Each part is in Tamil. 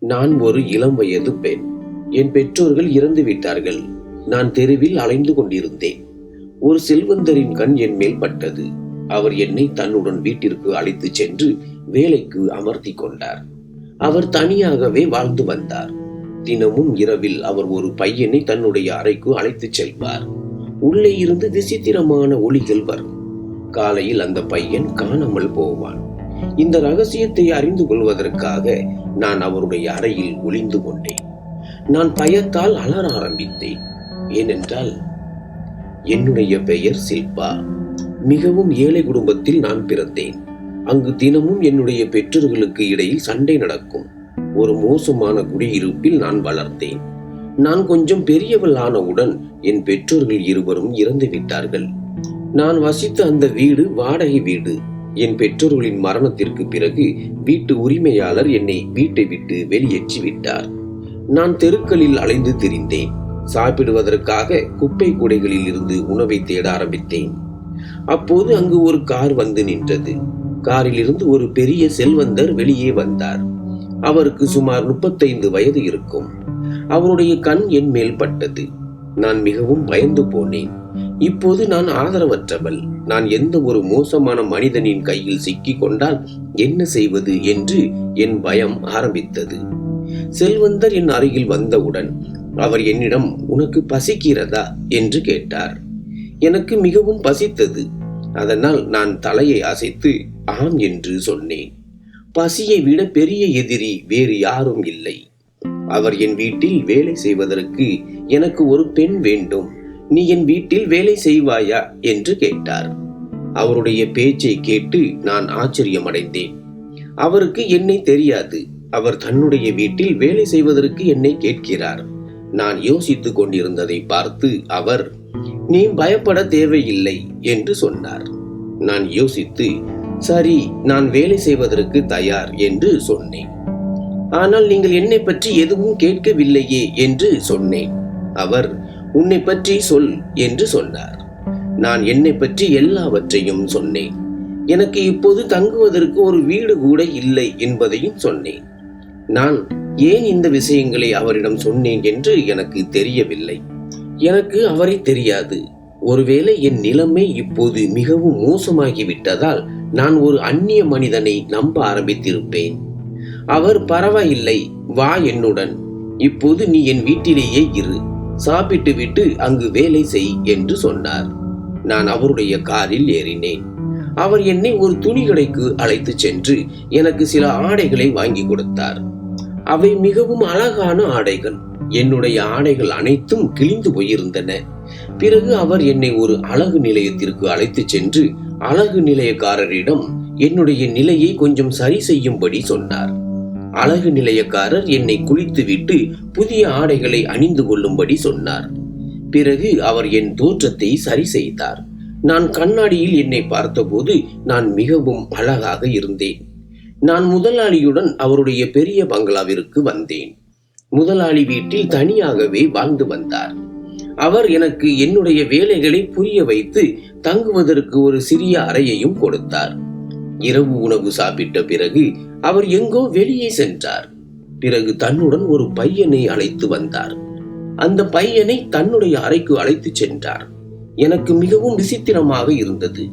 நான் ஒரு இளம் வயது பெண். என் பெற்றோர்கள் இறந்து விட்டார்கள். நான் தெருவில் அலைந்து கொண்டிருந்தேன். ஒரு செல்வந்தரின் கண் என் மேல் பட்டது. அவர் என்னை தன்னுடன் வீட்டிற்கு அழைத்துச் சென்று வேலைக்கு அமர்த்தி கொண்டார். அவர் தனியாகவே வாழ்ந்து வந்தார். தினமும் இரவில் அவர் ஒரு பையனை தன்னுடைய அறைக்கு அழைத்துச் செல்வார். உள்ளே இருந்து விசித்திரமான ஒளிகள் வரும். காலையில் அந்த பையன் காணாமல் போவான். இந்த ரகசியத்தை அறிந்து கொள்வதற்காக நான் அவருடைய அறையில் ஒளிந்து கொண்டேன். நான் பயத்தால் அலற ஆரம்பித்தேன். ஏனென்றால் என்னுடைய பெயர் சில்பா. மிகவும் ஏழை குடும்பத்தில் நான் பிறந்தேன். அங்கு தினமும் என்னுடைய பெற்றோர்களுக்கு இடையில் சண்டை நடக்கும். ஒரு மோசமான குடியிருப்பில் நான் வளர்ந்தேன். நான் கொஞ்சம் பெரியவள் ஆனவுடன் என் பெற்றோர்கள் இருவரும் இறந்து விட்டார்கள் நான் வசித்த அந்த வீடு வாடகை வீடு. என் பெற்றோர்களின் மரணத்திற்கு பிறகு வீட்டு உரிமையாளர் என்னை வீட்டை விட்டு வெளியேற்றி விட்டார் நான் தெருக்களில் அலைந்து திரிந்தேன். சாப்பிடுவதற்காக குப்பை கூடைகளில் இருந்து உணவை தேட ஆரம்பித்தேன். அப்போது அங்கு ஒரு கார் வந்து நின்றது. காரிலிருந்து ஒரு பெரிய செல்வந்தர் வெளியே வந்தார். அவருக்கு சுமார் முப்பத்தைந்து வயது இருக்கும். அவருடைய கண் என் மேல் பட்டது. நான் மிகவும் பயந்து போனேன். இப்போது நான் ஆதரவற்றவள். நான் எந்த ஒரு மோசமான மனிதனின் கையில் சிக்கிக் கொண்டால் என்ன செய்வது என்று என் பயம் ஆரம்பித்தது. செல்வந்தர் என் அருகில் வந்தவுடன் அவர் என்னிடம் உனக்கு பசிக்கிறதா? என்று கேட்டார். எனக்கு மிகவும் பசித்தது. அதனால் நான் தலையை அசைத்து ஆம் என்று சொன்னேன். பசியை விட பெரிய எதிரி வேறு யாரும் இல்லை. அவர் என் வீட்டில் வேலை செய்வதற்கு எனக்கு ஒரு பெண் வேண்டும். நீ என் வீட்டில் வேலை செய்வாயா? என்று கேட்டார். அவருடைய பேச்சை கேட்டு நான் ஆச்சரியமடைந்தேன். அவருக்கு என்னை தெரியாது. அவர் தன்னுடைய வீட்டில் வேலை செய்வதற்கு என்னை கேட்கிறார். நான் யோசித்துக் கொண்டிருந்ததை பார்த்து அவர் நீ பயப்பட தேவையில்லை என்று சொன்னார். நான் யோசித்து சரி நான் வேலை செய்வதற்கு தயார் என்று சொன்னேன். ஆனால் நீங்கள் என்னை பற்றி எதுவும் கேட்கவில்லையே என்று சொன்னேன். அவர் உன்னை பற்றி சொல் என்று சொன்னார். நான் என்னை பற்றி எல்லாவற்றையும் சொன்னேன். எனக்கு இப்போது தங்குவதற்கு ஒரு வீடு கூட இல்லை என்பதையும் சொன்னேன். நான் ஏன் இந்த விஷயங்களை அவரிடம் சொன்னேன் என்று எனக்கு தெரியவில்லை. எனக்கு அவரை தெரியாது. ஒருவேளை என் நிலைமை இப்போது மிகவும் மோசமாகிவிட்டதால் நான் ஒரு அந்நிய மனிதனை நம்ப ஆரம்பித்திருப்பேன். அவர் பரவாயில்லை வா என்னுடன். இப்போது நீ என் வீட்டிலேயே இரு. சாப்பிட்டு விட்டு அங்கு வேலை செய் என்று சொன்னார். நான் அவருடைய காரில் ஏறினேன். அவர் என்னை ஒரு துணி கடைக்கு அழைத்து சென்று எனக்கு சில ஆடைகளை வாங்கி கொடுத்தார். அவை மிகவும் அழகான ஆடைகள். என்னுடைய ஆடைகள் அனைத்தும் கிழிந்து போயிருந்தன. பிறகு அவர் என்னை ஒரு அழகு நிலையத்திற்கு அழைத்து சென்று அழகு நிலையக்காரரிடம் என்னுடைய நிலையை கொஞ்சம் சரி செய்யும்படி சொன்னார். அழகு நிலையக்காரர் என்னை குளித்துவிட்டு புதிய ஆடைகளை அணிந்து கொள்ளும்படி சொன்னார். பிறகு அவர் என் தோற்றத்தை சரி செய்தார். நான் கண்ணாடியில் என்னை பார்த்தபோது நான் மிகவும் அழகாக இருந்தேன். நான் முதலாளியுடன் அவருடைய பெரிய பங்களாவிற்கு வந்தேன். முதலாளி வீட்டில் தனியாகவே வாழ்ந்து வந்தார். அவர் எனக்கு என்னுடைய வேலைகளை புரிய வைத்து தங்குவதற்கு ஒரு சிறிய அறையையும் கொடுத்தார். இரவு உணவு சாப்பிட்ட பிறகு அவர் எங்கோ வெளியே சென்றார். பிறகு தன்னுடன் ஒரு பையனை அழைத்து வந்தார். அந்த பையனை தன்னுடைய அறைக்கு அழைத்து சென்றார். எனக்கு மிகவும் விசித்திரமாக இருந்தது.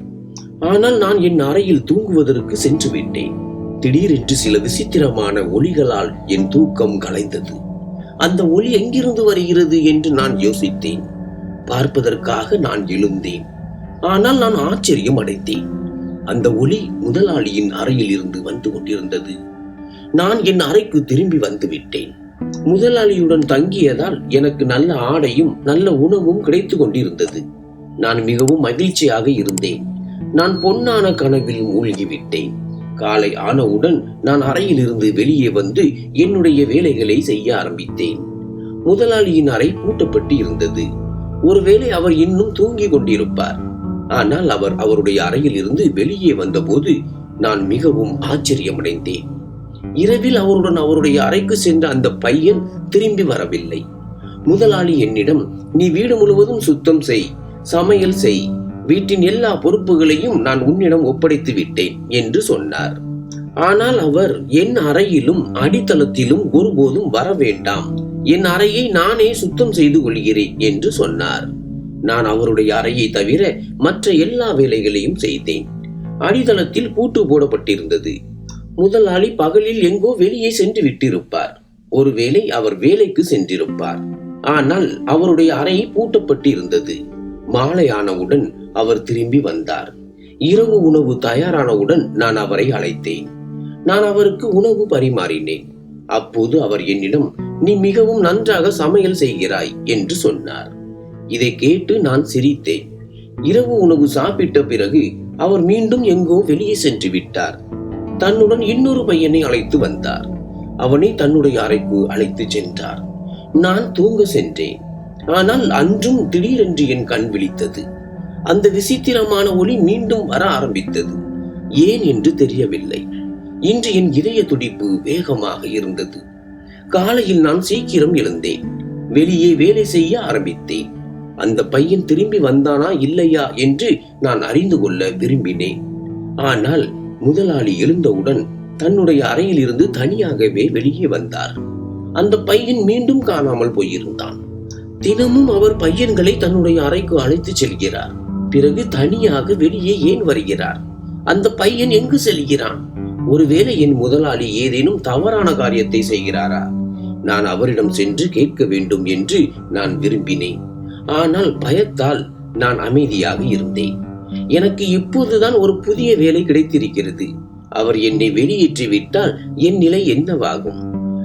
ஆனால் நான் என் அறையில் தூங்குவதற்கு சென்று விட்டேன். திடீரென்று சில விசித்திரமான ஒளிகளால் என் தூக்கம் கலைந்தது. அந்த ஒளி எங்கிருந்து வருகிறது என்று நான் யோசித்தேன். பார்ப்பதற்காக நான் எழுந்தேன். ஆனால் நான் ஆச்சரியம் அடைத்தேன் அந்த ஒளி முதலாளியின் அறையில் இருந்து வந்து கொண்டிருந்தது. நான் என் அறைக்கு திரும்பி வந்து விட்டேன். முதலாளியுடன் தங்கியதால் எனக்கு நல்ல ஆடையும் நல்ல உணவும் கிடைத்து கொண்டிருந்தது. நான் மிகவும் மகிழ்ச்சியாக இருந்தேன். நான் பொன்னான கனவில் மூழ்கிவிட்டேன் காலை ஆனவுடன் நான் அறையில் இருந்து வெளியே வந்து என்னுடைய வேலைகளை செய்ய ஆரம்பித்தேன். முதலாளியின் அறை பூட்டப்பட்டு இருந்தது. ஒருவேளை அவர் இன்னும் தூங்கிக் கொண்டிருப்பார். ஆனால் அவர் அவருடைய அறையில் இருந்து வெளியே வந்தபோது நான் மிகவும் ஆச்சரியமடைந்தேன். இரவில் அவருடன் அவருடைய அறைக்கு சென்ற அந்த பையன் திரும்பி வரவில்லை. முதலாளி என்னிடம் நீ வீடு முழுவதும் சுத்தம் செய் சமையல் செய் வீட்டின் எல்லா பொறுப்புகளையும் நான் உன்னிடம் ஒப்படைத்து விட்டேன் என்று சொன்னார். ஆனால் அவர் என் அறையிலும் அடித்தளத்திலும் ஒருபோதும் வர வேண்டாம் என் அறையை நானே சுத்தம் செய்து கொள்கிறேன் என்று சொன்னார். நான் அவருடைய அறையை தவிர மற்ற எல்லா வேலைகளையும் செய்தேன். அடித்தளத்தில் பூட்டு போடப்பட்டிருந்தது. முதலாளி பகலில் எங்கோ வெளியே சென்று விட்டிருப்பார். ஒருவேளை அவர் வேலைக்கு சென்றிருப்பார். ஆனால் அவருடைய அறை பூட்டப்பட்டு இருந்தது மாலையானவுடன் அவர் திரும்பி வந்தார். இரவு உணவு தயாரானவுடன் நான் அவரை அழைத்தேன். நான் அவருக்கு உணவு பரிமாறினேன். அப்போது அவர் என்னிடம் நீ மிகவும் நன்றாக சமையல் செய்கிறாய் என்று சொன்னார். இதை கேட்டு நான் சிரித்தேன். இரவு உணவு சாப்பிட்ட பிறகு அவர் மீண்டும் எங்கோ வெளியே சென்று விட்டார். தன்னுடன் இன்னொரு பையனை அழைத்து வந்தார். அவனை தன்னுடைய அறைக்கு அழைத்து சென்றார். நான் தூங்க சென்றேன். ஆனால் அன்றும் திடீரென்று என் கண் விழித்தது. அந்த விசித்திரமான ஒளி மீண்டும் வர ஆரம்பித்தது. ஏன் என்று தெரியவில்லை. இன்று என் இதய துடிப்பு வேகமாக இருந்தது. காலையில் நான் சீக்கிரம் எழுந்தேன். வெளியே வேலை செய்ய ஆரம்பித்தேன். அந்த பையன் திரும்பி வந்தானா இல்லையா என்று நான் அறிந்து கொள்ள விரும்பினேன். ஆனால் முதலாளி எழுந்தவுடன் தன்னுடைய அறையில் இருந்து தனியாகவே வெளியே வந்தார். அந்த பையன் மீண்டும் காணாமல் போயிருந்தான். தினமும் அவர் பையன்களை தன்னுடைய அறைக்கு அழைத்து செல்கிறார். பிறகு தனியாக வெளியே ஏன் வருகிறார்? அந்த பையன் எங்கு செல்கிறான்? ஒருவேளை என் முதலாளி ஏதேனும் தவறான காரியத்தை செய்கிறாரா? நான் அவரிடம் சென்று கேட்க வேண்டும் என்று நான் விரும்பினேன். ஆனால் பயத்தால் நான் அமைதியாக இருந்தேன். எனக்கு இப்போதுதான் ஒரு புதிய வேலை கிடைத்திருக்கிறது. அவர் என்னை வெளியேற்றி விட்டால் என் நிலை என்னவாகும்?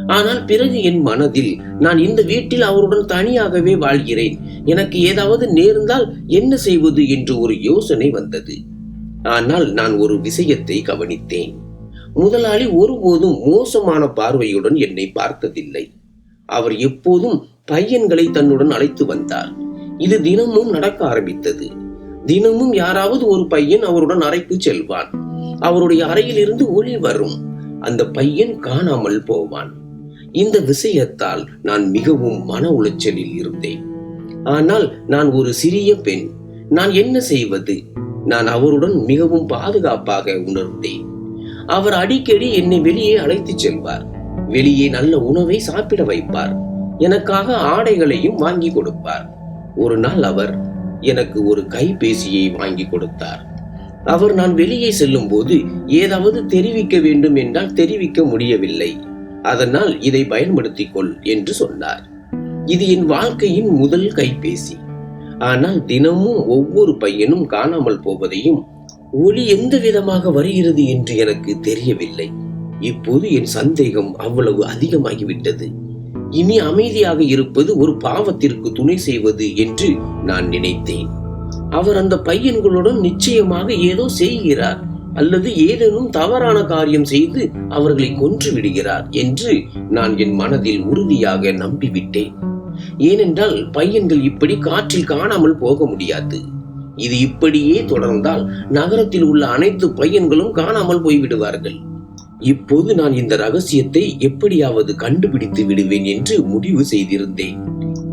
ஆனால் பிறகு என் மனதில் நான் இந்த வீட்டில் அவருடன் தனியாகவே வாழ்கிறேன். எனக்கு ஏதாவது நேர்ந்தால் என்ன செய்வது என்று ஒரு யோசனை வந்தது. ஆனால் நான் ஒரு விஷயத்தை கவனித்தேன். முதலாளி ஒருபோதும் மோசமான பார்வையுடன் என்னை பார்த்ததில்லை. அவர் எப்போதும் பையன்களை தன்னுடன் அழைத்து வந்தார். இது தினமும் நடக்க ஆரம்பித்தது. தினமும் யாராவது ஒரு பையன் அவருடன் அறைக்கு செல்வான். அவருடைய அறையில் இருந்து ஒளி வரும். அந்த பையன் காணாமல் போவான். இந்த விஷயத்தால் நான் மிகவும் மன உளைச்சலில் இருந்தேன். ஆனால் நான் ஒரு சிறிய பெண். நான் என்ன செய்வது? நான் அவருடன் மிகவும் பாதுகாப்பாக உணர்ந்தேன். அவர் அடிக்கடி என்னை வெளியே அழைத்துச் செல்வார். வெளியே நல்ல உணவை சாப்பிட வைப்பார். எனக்காக ஆடைகளையும் வாங்கி கொடுப்பார். ஒரு நாள் அவர் எனக்கு ஒரு கைபேசியை வாங்கி கொடுத்தார். அவர் நான் வெளியே செல்லும் போது ஏதாவது தெரிவிக்க வேண்டும் என்றால் தெரிவிக்க முடியவில்லை. அதனால் இதை பயன்படுத்திக் கொள் என்று சொன்னார். இது என் வாழ்க்கையின் முதல் கைபேசி. ஆனால் தினமும் ஒவ்வொரு பையனும் காணாமல் போவதையும் ஒளி எந்த விதமாக வருகிறது என்று எனக்கு தெரியவில்லை. இப்போது என் சந்தேகம் அவ்வளவு அதிகமாகிவிட்டது. இனி அமைதியாக இருப்பது ஒரு பாவத்திற்கு துணை செய்வது என்று நான் நினைத்தேன். அவர் அந்த பையன்களுடன் நிச்சயமாக ஏதோ செய்கிறார் அல்லது ஏதேனும் தவறான காரியம் செய்து அவர்களை கொன்று விடுகிறார் என்று நான் என் மனதில் உறுதியாக நம்பிவிட்டேன். ஏனென்றால் பையன்கள் இப்படி காற்றில் காணாமல் போக முடியாது. இது இப்படியே தொடர்ந்தால் நகரத்தில் உள்ள அனைத்து பையன்களும் காணாமல் போய்விடுவார்கள். இப்போது நான் இந்த ரகசியத்தை எப்படியாவது கண்டுபிடித்து விடுவேன் என்று முடிவு செய்திருந்தேன்.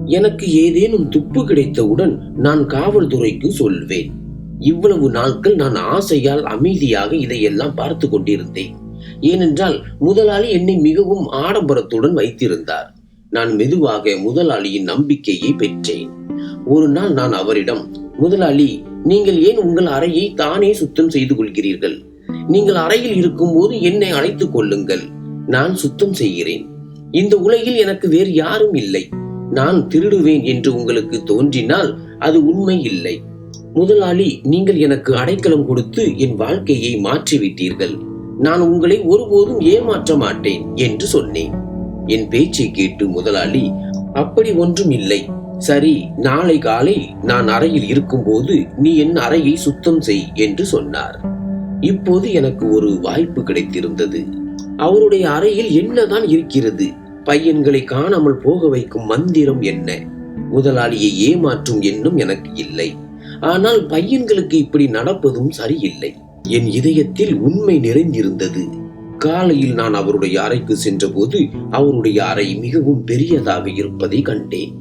எனக்கு ஏதேனும் துப்பு கிடைத்தவுடன் நான் காவல்துறைக்கு சொல்வேன். இவ்வளவு நாட்கள் நான் ஆசையால் அமைதியாக இதையெல்லாம் பார்த்து கொண்டிருந்தேன். ஏனென்றால் முதலாளி என்னை மிகவும் ஆடம்பரத்துடன் வைத்திருந்தார். நான் மெதுவாக முதலாளியின் நம்பிக்கையை பெற்றேன். ஒரு நாள் நான் அவரிடம் முதலாளி நீங்கள் ஏன் உங்கள் அறையை தானே சுத்தம் செய்து கொள்கிறீர்கள்? நீங்கள் அறையில் இருக்கும்போது என்னை அழைத்துக் கொள்ளுங்கள். நான் சுத்தம் செய்கிறேன். இந்த உலகில் எனக்கு வேறு யாரும் இல்லை. நான் திருடுவேன் என்று உங்களுக்கு தோன்றினால் அது உண்மை இல்லை. முதலாளி நீங்கள் எனக்கு அடைக்கலம் கொடுத்து என் வாழ்க்கையை மாற்றிவிட்டீர்கள். நான் உங்களை ஒருபோதும் ஏமாற்ற மாட்டேன் என்று சொன்னேன். என் பேச்சை கேட்டு முதலாளி அப்படி ஒன்றும் இல்லை. சரி நாளை காலை நான் அறையில் இருக்கும்போது நீ என் அறையை சுத்தம் செய் என்று சொன்னார். இப்போது எனக்கு ஒரு வாய்ப்பு கிடைத்திருந்தது. அவருடைய அறையில் என்னதான் இருக்கிறது? பையன்களை காணாமல் போக வைக்கும் மந்திரம் என்ன? முதலாளியை ஏமாற்றும் எண்ணம் எனக்கு இல்லை. ஆனால் பையன்களுக்கு இப்படி நடப்பதும் சரியில்லை. என் இதயத்தில் உண்மை நிறைந்திருந்தது. காலையில் நான் அவருடைய அறைக்கு சென்றபோது அவருடைய அறை மிகவும் பெரியதாக இருப்பதை கண்டேன்.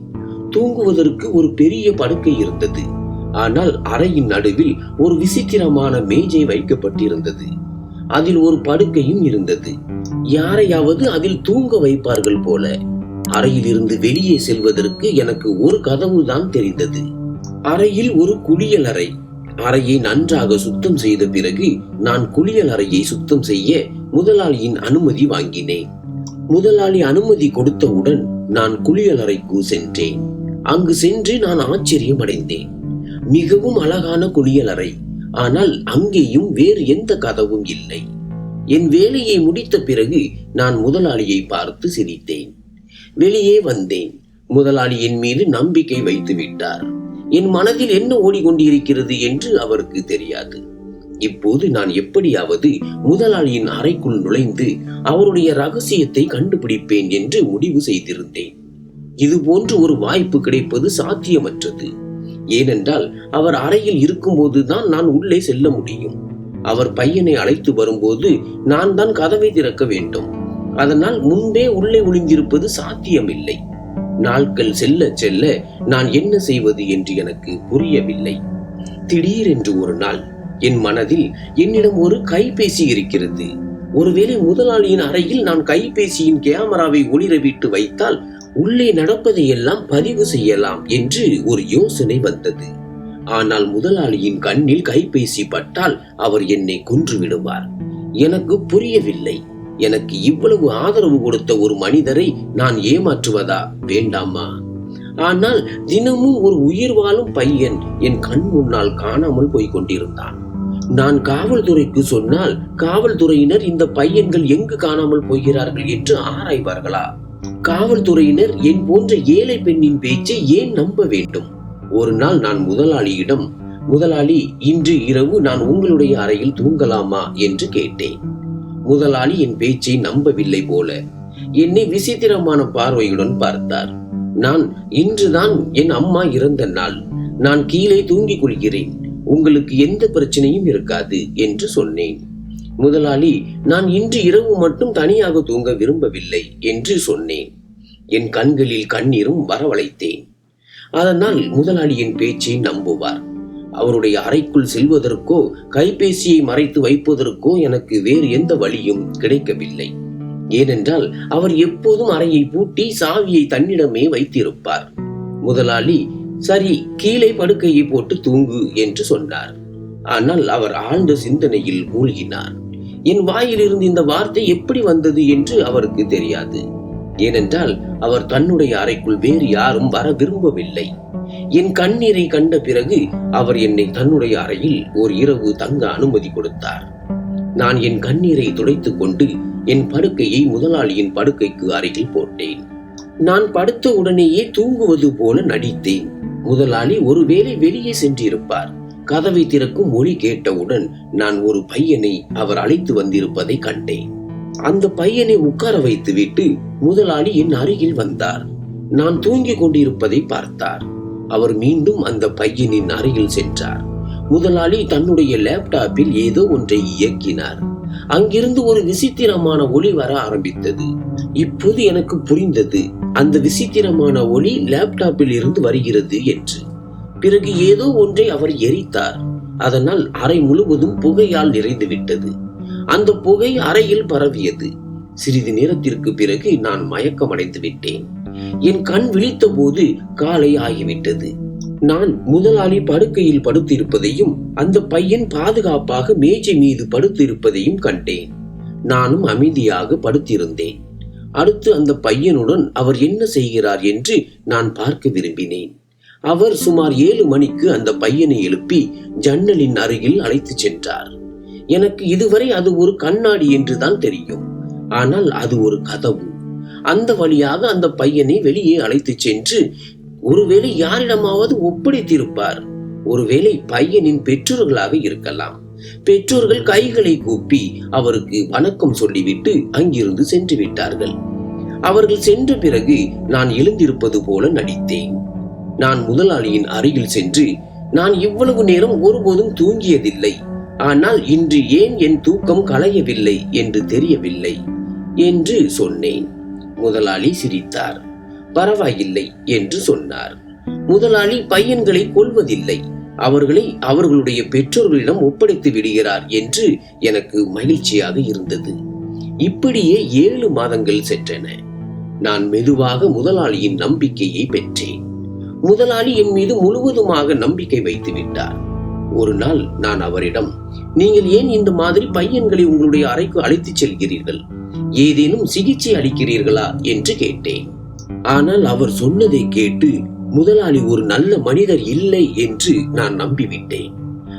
தூங்குவதற்கு ஒரு பெரிய படுக்கை இருந்தது. ஆனால் அறையின் நடுவில் ஒரு விசித்திரமான மேஜை வைக்கப்பட்டிருந்தது. அதில் ஒரு படுக்கையும் இருந்தது. யாரையாவது அதில் தூங்க வைப்பார்கள் போல. அறையில் இருந்து வெளியே செல்வதற்கு எனக்கு ஒரு கதவு தான் தெரிந்தது. அறையில் ஒரு குளியல் அறை. அறையை நன்றாக சுத்தம் செய்த பிறகு நான் குளியல் அறையை சுத்தம் செய்ய முதலாளியின் அனுமதி வாங்கினேன். முதலாளி அனுமதி கொடுத்தவுடன் நான் குளியல் அறைக்கு சென்றேன். அங்கு சென்று நான் ஆச்சரியம் அடைந்தேன் மிகவும் அழகான குளியலறை ஆனால் அங்கேயும் வேறு எந்த கதவும் இல்லை. என் வேலையை முடித்த பிறகு நான் முதலாளியை பார்த்து சிரித்தேன். வெளியே வந்தேன். முதலாளியின் மீது நம்பிக்கை வைத்து விட்டார். என் மனதில் என்ன ஓடிக்கொண்டிருக்கிறது என்று அவருக்கு தெரியாது. இப்போது நான் எப்படியாவது முதலாளியின் அறைக்குள் நுழைந்து அவருடைய ரகசியத்தை கண்டுபிடிப்பேன் என்று முடிவு செய்திருந்தேன். இது போன்று ஒரு வாய்ப்பு கிடைப்பது சாத்தியமற்றது. ஏனென்றால் அவர் அறையில் இருக்கும்போதுதான் நான் உள்ளே செல்ல முடியும். அவர் பையனை அழைத்து வரும்போது நான் தான் கதவை திறக்க வேண்டும். அதனால் முன்பே உள்ளே ஒளிந்திருப்பது சாத்தியமில்லை. நாட்கள் செல்ல செல்ல நான் என்ன செய்வது என்று எனக்கு புரியவில்லை. திடீரென்று ஒரு நாள் என் மனதில் என்னிடம் ஒரு கைபேசி இருக்கிறது. ஒருவேளை முதலாளியின் அறையில் நான் கைபேசியின் கேமராவை ஒளிரவிட்டு வைத்தால் உள்ளே நடப்பதையெல்லாம் பதிவு செய்யலாம் என்று ஒரு யோசனை வந்தது. ஆனால் முதலாளியின் கண்ணில் கைபேசி பட்டால் அவர் என்னை கொன்று விடுவார் எனக்கு புரியவில்லை. எனக்கு இவ்வளவு ஆதரவு கொடுத்த ஒரு மனிதரை நான் ஏமாற்றுவதா? வேண்டாமா? ஆனால் தினமும் ஒரு உயிர் வாழும் பையன் என் கண் முன்னால் காணாமல் போய் கொண்டிருந்தான் நான் காவல்துறைக்கு சொன்னால் காவல்துறையினர் இந்த பையன்கள் எங்கு காணாமல் போகிறார்கள் என்று ஆராய்வார்களா? காவல்துறையினர் என் போன்ற ஏழை பெண்ணின் பேச்சை ஏன் நம்ப வேண்டும்? ஒரு நாள் நான் முதலாளியிடம் முதலாளி இன்று இரவு நான் உங்களுடைய அறையில் தூங்கலாமா? என்று கேட்டேன். முதலாளி என் பேச்சை நம்பவில்லை போல என்னை விசித்திரமான பார்வையுடன் பார்த்தார். நான் இன்றுதான் என் அம்மா இறந்த நாள். நான் கீழே தூங்கிக் கொள்கிறேன். உங்களுக்கு எந்த பிரச்சனையும் இருக்காது என்று சொன்னேன். முதலாளி நான் இன்று இரவு மட்டும் தனியாக தூங்க விரும்பவில்லை என்று சொன்னேன். என் கண்களில் கண்ணீரும் வரவழைத்தேன். அதனால் முதலாளியின் பேச்சை நம்புவார். அவருடைய அறைக்குள் செல்வதற்கோ கைபேசியை மறைத்து வைப்பதற்கோ எனக்கு வேறு எந்த வழியும் கிடைக்கவில்லை. ஏனென்றால் அவர் எப்போதும் அறையை பூட்டி சாவியை தன்னிடமே வைத்திருப்பார். முதலாளி சரி கீழே படுக்கையை போட்டு தூங்கு என்று சொன்னார். ஆனால் அவர் ஆழ்ந்த சிந்தனையில் மூழ்கினார். என் வாயிலிருந்து இந்த வார்த்தை எப்படி வந்தது என்று அவருக்கு தெரியாது. ஏனென்றால் அவர் தன்னுடைய அறைக்குள் வேறு யாரும் வர விரும்பவில்லை. என் கண்ணீரை கண்ட பிறகு அவர் என்னை தன்னுடைய அறையில் ஒரு இரவு தங்க அனுமதி கொடுத்தார். நான் என் கண்ணீரை துடைத்துக் கொண்டு என் படுக்கையை முதலாளியின் படுக்கைக்கு அருகில் போட்டேன். நான் படுத்த உடனேயே தூங்குவது போல நடித்தேன். முதலாளி ஒருவேளை வெளியே சென்றிருப்பார். கதவை திறக்கும் ஒளி கேட்டவுடன் நான் ஒரு பையனை அவர் அழைத்து வந்திருப்பதை கண்டேன். அந்த பையனை உட்கார வைத்துவிட்டு முதலாளி என் அருகில் வந்தார். நான் தூங்கிக் கொண்டிருப்பதை பார்த்தார். அவர் மீண்டும் அந்த பையனின் அருகில் சென்றார். முதலாளி தன்னுடைய லேப்டாப்பில் ஏதோ ஒன்றை இயக்கினார். அங்கிருந்து ஒரு விசித்திரமான ஒளி வர ஆரம்பித்தது. இப்போது எனக்கு புரிந்தது அந்த விசித்திரமான ஒளி லேப்டாப்பில் இருந்து வருகிறது என்று. பிறகு ஏதோ ஒன்றை அவர் எரித்தார். அதனால் அறை முழுவதும் புகையால் நிறைந்துவிட்டது. அந்த புகை அறையில் பரவியது. சிறிது நேரத்திற்கு பிறகு நான் மயக்கமடைந்து விட்டேன். என் கண் விழித்த போது காலை ஆகிவிட்டது. நான் முதலாளி படுக்கையில் படுத்திருப்பதையும் அந்த பையன் பாதுகாப்பாக மேஜை மீது படுத்திருப்பதையும் கண்டேன். நானும் அமைதியாக படுத்திருந்தேன். அடுத்து அந்த பையனுடன் அவர் என்ன செய்கிறார் என்று நான் பார்க்க விரும்பினேன். அவர் சுமார் ஏழு மணிக்கு அந்த பையனை எழுப்பி ஜன்னலின் அருகில் அழைத்துச் சென்றார். எனக்கு இதுவரை அது ஒரு கண்ணாடி என்றுதான் தெரியும். ஆனால் அது ஒரு கதவு. அந்த வழியாக அந்த பையனை வெளியே அழைத்துச் சென்று ஒருவேளை யாரிடமாவது ஒப்படைத்திருப்பார். ஒருவேளை பையனின் பெற்றோர்களாக இருக்கலாம். பெற்றோர்கள் கைகளை கூப்பி அவருக்கு வணக்கம் சொல்லிவிட்டு அங்கிருந்து சென்று விட்டார்கள். அவர்கள் சென்ற பிறகு நான் எழுந்திருப்பது போல நடித்தேன். நான் முதலாளியின் அருகில் சென்று நான் இவ்வளவு நேரம் ஒருபோதும் தூங்கியதில்லை. ஆனால் இன்று ஏன் என் தூக்கம் களையவில்லை என்று தெரியவில்லை என்று சொன்னேன். முதலாளி சிரித்தார். பரவாயில்லை என்று சொன்னார். முதலாளி பையன்களை கொல்வதில்லை. அவர்களை அவர்களுடைய பெற்றோர்களிடம் ஒப்படைத்து விடுகிறார் என்று எனக்கு மகிழ்ச்சியாக இருந்தது. இப்படியே ஏழு மாதங்கள் சென்றன. நான் மெதுவாக முதலாளியின் நம்பிக்கையை பெற்றேன். முதலாளி என் மீது முழுவதுமாக நம்பிக்கை வைத்து விட்டார். ஒரு நாள் நான் அவரிடம் நீங்கள் ஏன் இந்த மாதிரி பையன்களை உங்களுடைய அறைக்கு அழைத்துச் செல்கிறீர்கள்? ஏதேனும் சிகிச்சை அளிக்கிறீர்களா? என்று கேட்டேன். ஆனால் அவர் சொன்னதை கேட்டு முதலாளி ஒரு நல்ல மனிதர் இல்லை என்று நான் நம்பிவிட்டேன்.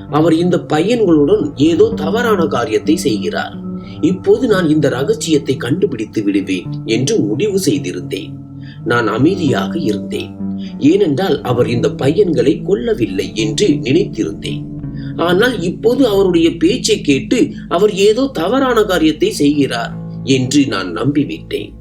அவர் இந்த பையன்களுடன் ஏதோ தவறான காரியத்தை செய்கிறார். இப்போது நான் இந்த ரகசியத்தை கண்டுபிடித்து விடுவேன் என்று முடிவு செய்திருந்தேன். நான் அமைதியாக இருந்தேன். ஏனென்றால் அவர் இந்த பையன்களை கொல்லவில்லை என்று நினைத்திருந்தேன். ஆனால் இப்போது அவருடைய பேச்சை கேட்டு அவர் ஏதோ தவறான காரியத்தை செய்கிறார் என்று நான் நம்பிவிட்டேன்.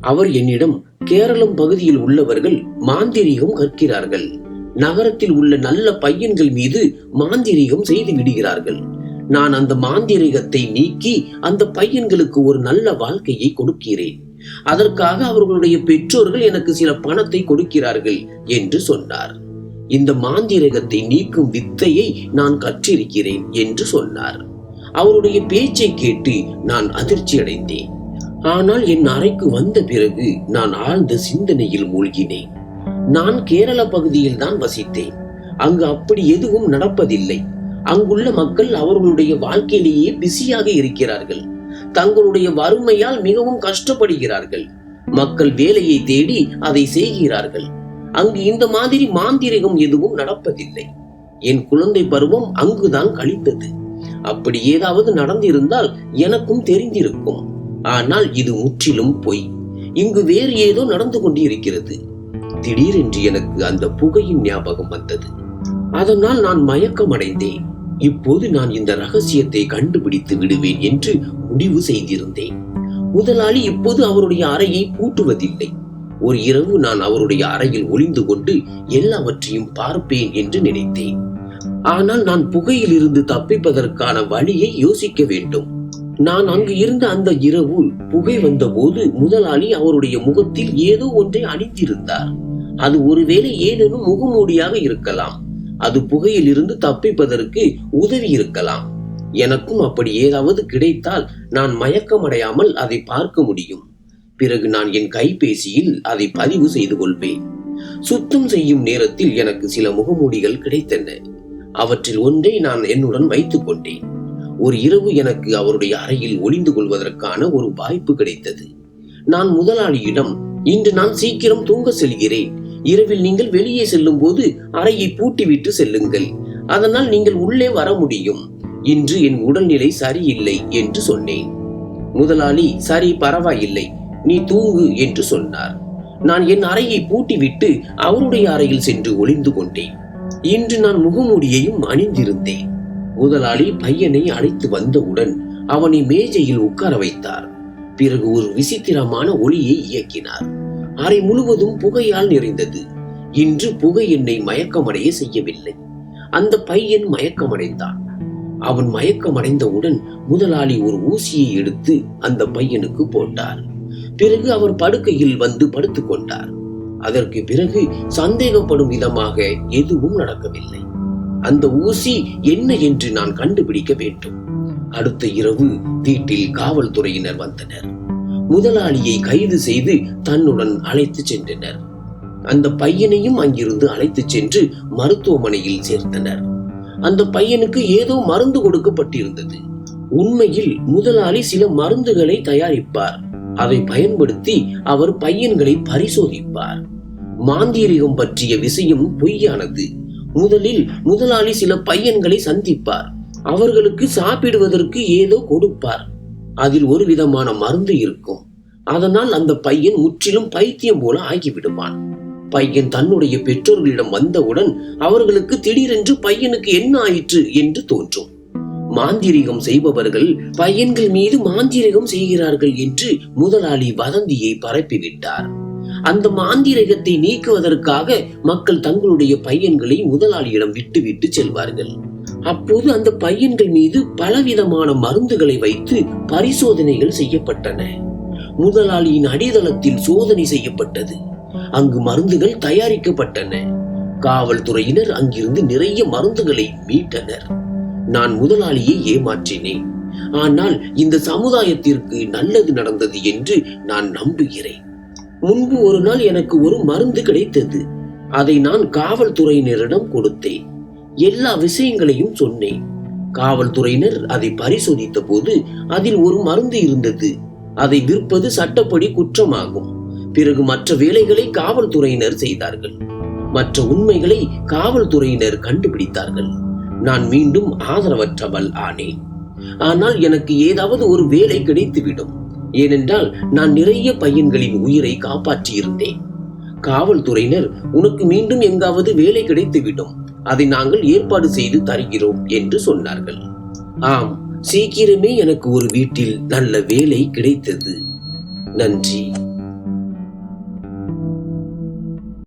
அவர் என்னிடம் கேரளம் பகுதியில் உள்ளவர்கள் மாந்திரீகம் கற்கிறார்கள். நகரத்தில் உள்ள நல்ல பையன்கள் மீது மாந்திரீகம் செய்து விடுகிறார்கள். நான் அந்த மாந்திரீகத்தை நீக்கி அந்த பையன்களுக்கு ஒரு நல்ல வாழ்க்கையை கொடுக்கிறேன். அதற்காக அவர்களுடைய பெற்றோர்கள் எனக்கு சில பணத்தை கொடுக்கிறார்கள் என்று சொன்னார். இந்த மாந்திரகத்தை நீக்கும் வித்தையை நான் கற்றிருக்கிறேன் என்று சொன்னார். அவருடைய பேச்சை கேட்டு நான் அதிர்ச்சி அடைந்தேன். ஆனால் என் அறைக்கு வந்த பிறகு நான் ஆழ்ந்த சிந்தனையில் மூழ்கினேன். நான் கேரள பகுதியில் தான் வசித்தேன். அங்கு அப்படி எதுவும் நடப்பதில்லை. அங்குள்ள மக்கள் அவர்களுடைய வாழ்க்கையிலேயே பிஸியாக இருக்கிறார்கள். தங்களுடைய வறுமையால் மிகவும் கஷ்டப்படுகிறார்கள். மக்கள் வேலையை தேடி அதை செய்கிறார்கள். அங்கு இந்த மாதிரி மாந்திரிகம் எதுவும் நடப்பதில்லை. என் குழந்தை பருவம் அங்குதான் கழித்தது அப்படி ஏதாவது நடந்திருந்தால் எனக்கும் தெரிந்திருக்கும். ஆனால் இது முற்றிலும் பொய். இங்கு வேறு ஏதோ நடந்து கொண்டிருக்கிறது. திடீரென்று எனக்கு அந்த புகையின் ஞாபகம் வந்தது. அதனால் நான் மயக்கமடைந்தேன். இப்போது நான் இந்த ரகசியத்தை கண்டுபிடித்து விடுவேன் என்று முடிவு செய்திருந்தேன். முதலாளி இப்போது அவருடைய அறையை பூட்டுவதில்லை. ஒரு இரவு நான் அவருடைய அறையில் ஒளிந்து கொண்டு எல்லாவற்றையும் பார்ப்பேன் என்று நினைத்தேன். ஆனால் நான் புகையிலிருந்து தப்பிப்பதற்கான வழியை யோசிக்க வேண்டும். நான் அங்கு இருந்த அந்த இரவு புகை வந்தபோது முதலாளி அவருடைய முகத்தில் ஏதோ ஒன்றை அணிந்திருந்தார். அது ஒருவேளை ஏதேனும் முகமூடியாக இருக்கலாம். அது புகையிலிருந்து தப்பிப்பதற்கு உதவி இருக்கலாம். எனக்கும் அப்படி ஏதாவது கிடைத்தால் நான் மயக்கமடையாமல் அதை பார்க்க முடியும். பிறகு நான் என் கைபேசியில் அதை பதிவு செய்து கொள்வேன். சுத்தம் செய்யும் நேரத்தில் எனக்கு சில முகமூடிகள் கிடைத்தன. அவற்றில் ஒன்றை நான் என்னுடன் வைத்துக் கொண்டேன். ஒரு இரவு எனக்கு அவருடைய அறையில் ஒளிந்து கொள்வதற்கான ஒரு வாய்ப்பு கிடைத்தது. நான் முதலாளியிடம் இன்று நான் சீக்கிரம் தூங்க செல்கிறேன். இரவில் நீங்கள் வெளியே செல்லும் போது அறையை பூட்டிவிட்டு செல்லுங்கள். அதனால் நீங்கள் உள்ளே வர முடியும். இன்று என் உடல்நிலை சரியில்லை என்று சொன்னேன். முதலாளி சரி பரவாயில்லை. நீ தூங்கு என்று சொன்னார். நான் என் அறையை பூட்டிவிட்டு அவருடைய அறையில் சென்று ஒளிந்து கொண்டேன். இன்று நான் முகமூடியையும் அணிந்திருந்தேன். முதலாளி பையனை அழைத்து வந்தவுடன் அவனை மேஜையில் உட்கார வைத்தார். பிறகு ஒரு விசித்திரமான ஒளியை இயக்கினார். அறை முழுவதும் புகையால் நிறைந்தது. இன்று புகை என்னை மயக்கமடைய செய்யவில்லை. அந்த பையன் மயக்கமடைந்தான். அவன் மயக்கமடைந்தவுடன் முதலாளி ஒரு ஊசியை எடுத்து அந்த பையனுக்கு போட்டார். பிறகு அவர் படுக்கையில் வந்து படுத்துக் கொண்டார். அதற்கு பிறகு சந்தேகப்படும் விதமாக எதுவும் நடக்கவில்லை. அந்த ஊசி என்ன என்று நான் கண்டுபிடிக்க வேண்டும். அடுத்த இரவு வீட்டில் காவல்துறையினர் வந்தனர். முதலாளியை கைது செய்து தன்னுடன் அழைத்து சென்றனர். அந்த பையனையும் அங்கிருந்து அழைத்து சென்று மருத்துவமனையில் சேர்த்தனர். அந்த பையனுக்கு ஏதோ மருந்து கொடுக்கப்பட்டிருந்தது. உண்மையில் முதலாளி சில மருந்துகளை தயாரிப்பார். அதை பயன்படுத்தி அவர் பையன்களை பரிசோதிப்பார். மாந்தீரிகம் பற்றிய விஷயம் பொய்யானது. முதலில் முதலாளி சில பையன்களை சந்திப்பார். அவர்களுக்கு சாப்பிடுவதற்கு ஏதோ கொடுப்பார். அதில் ஒரு விதமான மருந்து இருக்கும். அதனால் அந்த பையன் முற்றிலும் பைத்தியம் போல ஆகிவிடுவான். பையன் தன்னுடைய பெற்றோர்களிடம் வந்தவுடன் அவர்களுக்கு திடீரென்று பையனுக்கு என்ன ஆயிற்று என்று தோன்றும். மாந்திரிகம் செய்பவர்கள் பையன்கள் மீது மாந்திரிகம் செய்கிறார்கள் என்று முதலாளி வதந்தியை பரப்பிவிட்டார். அந்த மாந்திரகத்தை நீக்குவதற்காக மக்கள் தங்களுடைய பையன்களை முதலாளியிடம் விட்டுவிட்டு செல்வார்கள். அப்போது அந்த பையன்கள் மீது பலவிதமான மருந்துகளை வைத்து பரிசோதனைகள் செய்யப்பட்டன. முதலாளியின் அடித்தளத்தில் சோதனை செய்யப்பட்டது. அங்கு மருந்துகள் தயாரிக்கப்பட்டன. காவல்துறையினர் அங்கிருந்து நிறைய மருந்துகளை மீட்டனர். நான் முதலாளியை ஏமாற்றினேன். ஆனால் இந்த சமுதாயத்திற்கு நல்லது நடந்தது என்று நான் நம்புகிறேன். முன்பு ஒரு நாள் எனக்கு ஒரு மருந்து கிடைத்தது. அதை நான் காவல்துறையினரிடம் கொடுத்தேன். எல்லா விஷயங்களையும் சொன்னேன். காவல்துறையினர் அதை பரிசோதித்த போது அதில் ஒரு மருந்து இருந்தது. அதை விற்பது சட்டப்படி குற்றமாகும். பிறகு மற்ற வேலைகளை காவல்துறையினர் செய்தார்கள். மற்ற உண்மைகளை காவல்துறையினர் கண்டுபிடித்தார்கள். நான் மீண்டும் ஆதரவற்றவள் ஆனேன். ஆனால் எனக்கு ஏதாவது ஒரு வேலை கிடைத்துவிடும். ஏனென்றால் நான் நிறைய பையன்களின் உயிரை காப்பாற்றியிருந்தேன். காவல்துறையினர் உனக்கு மீண்டும் எங்காவது வேலை கிடைத்துவிடும் அதை நாங்கள் ஏற்பாடு செய்து தருகிறோம் என்று சொன்னார்கள். ஆம் சீக்கிரமே எனக்கு ஒரு வீட்டில் நல்ல வேலை கிடைத்தது. நன்றி.